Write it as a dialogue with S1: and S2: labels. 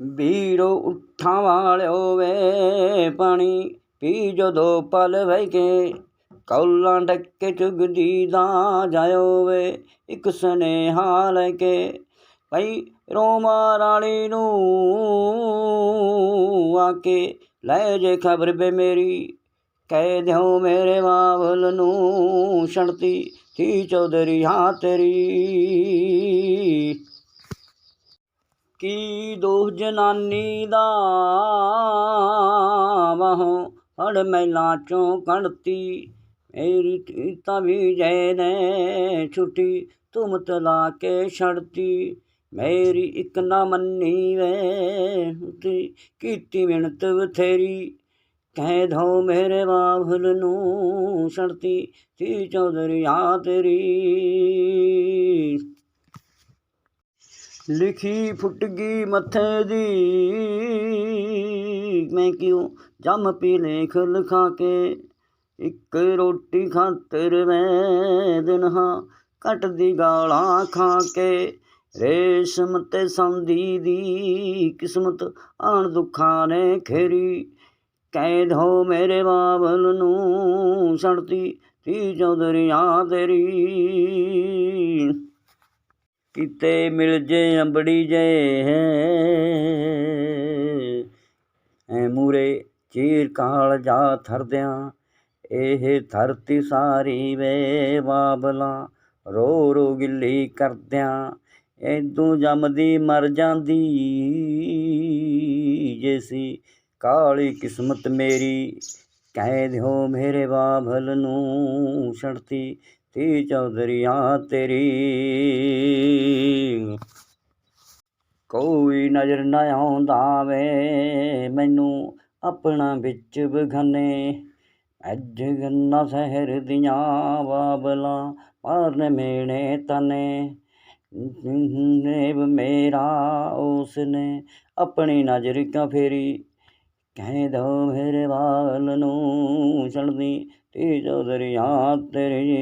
S1: ਵੀਰੋ ਉੱਠਾਂ ਵਾਲਿਓ ਵੇ ਪਾਣੀ, ਪੀ ਜਦੋਂ ਪਲ ਵਹਿ ਕੇ ਕੌਲਾਂ ਡੱਕੇ ਚੁਗਦੀ ਦਾ ਜਾਇਓ ਵੇ ਇੱਕ ਸੁਨੇਹਾ ਲੈ ਕੇ ਭਈ ਰੋਮਾ ਰਾਣੀ ਨੂੰ ਆ ਕੇ ਲੈ ਜੇ ਖਬਰ ਬੇ ਮੇਰੀ, ਕਹਿ ਦਿਓ ਮੇਰੇ ਬਾਬਲ ਨੂੰ ਛਣਤੀ ਥੀ ਚੌਧਰੀ, ਹਾਂ ਤੇਰੀ। ਕੀ ਦੋਹ ਜਨਾਨੀ ਦਾ ਵਾਹੋਂ? ਹੜ ਮੈਲਾ ਚੋਂ ਕਣਤੀ ਮੇਰੀ ਧੀ ਵੀ ਜੈ ਨੇ ਛੁੱਟੀ ਤੁਮ ਤਲਾ ਕੇ ਛੜਤੀ ਮੇਰੀ ਇੱਕ ਨਾ ਮੰਨੀ ਵੇ ਤੇ ਕੀਤੀ ਮਿਹਨਤ ਬਥੇਰੀ, ਕਹਿ ਦੋ ਮੇਰੇ ਬਾਬਲ ਨੂੰ ਛੜਤੀ ਤੀ ਚੌਧਰੀਆਂ ਤੇਰੀ। ਲਿਖੀ ਫੁੱਟ ਗਈ ਮੱਥੇ ਦੀ। ਮੈਂ ਕਿਉਂ ਜੰਮ ਪੀ ਲੇਖ ਲਿਖਾ ਕੇ? ਇੱਕ ਰੋਟੀ ਖਾਤਰ ਮੈਂ ਦਿਨ ਹਾਂ ਕੱਟਦੀ ਗਾਲਾਂ ਖਾ ਕੇ। ਰੇਸ਼ਮ ਤੇ ਸੰਦੀ ਦੀ ਕਿਸਮਤ ਆਣ ਦੁੱਖਾਂ ਨੇ ਖੇਰੀ ਕੈਦ ਹੋ ਮੇਰੇ ਬਾਬਲ ਨੂੰ ਛੜਤੀ ਤੀ ਚੌਧਰੀਆਂ ਤੇਰੀ। ਕਿਤੇ ਮਿਲ ਜੇ ਅੰਬੜੀ ਜੇ ਐ ਮੂਰੇ ਚੀਰ ਕਾਲ ਜਾ ਥਰਦਿਆਂ, ਇਹ ਧਰਤੀ ਸਾਰੀ ਵੇ ਬਾਬਲਾ, ਰੋ ਰੋ ਗਿੱਲੀ ਕਰਦਿਆਂ ਐਦੋਂ ਜੰਮਦੀ ਮਰ ਜਾਂਦੀ ਜੇ ਕਾਲੀ ਕਿਸਮਤ ਮੇਰੀ, ਕਹਿ ਦਿਓ ਮੇਰੇ ਬਾਬਲ ਨੂੰ ਛੜਤੀ ਤੀ ਚੌਧਰੀਆਂ ਤੇਰੀ। ਕੋਈ ਨਜ਼ਰ ਨਾ ਆਉਂਦਾ ਵੇ, ਮੈਨੂੰ ਆਪਣਾ ਵਿੱਚ ਬਗਾਨੇ ਅੱਜ ਗੰਨਾ ਸ਼ਹਿਰ ਦੀਆਂ ਬਾਬਲਾਂ ਮਾਰਨ ਮੇਣੇ ਤਨੇ। ਨੇਬ ਮੇਰਾ, ਉਸਨੇ ਆਪਣੀ ਨਜ਼ਰ ਕਿਉਂ ਫੇਰੀ? ਕਹਿ ਦੋ ਮੇਰੇ ਵਾਲ ਨੂੰ ਛੜਦੀ ਤੇ ਚੌਧਰੀਆਂ ਤੇਰੀ।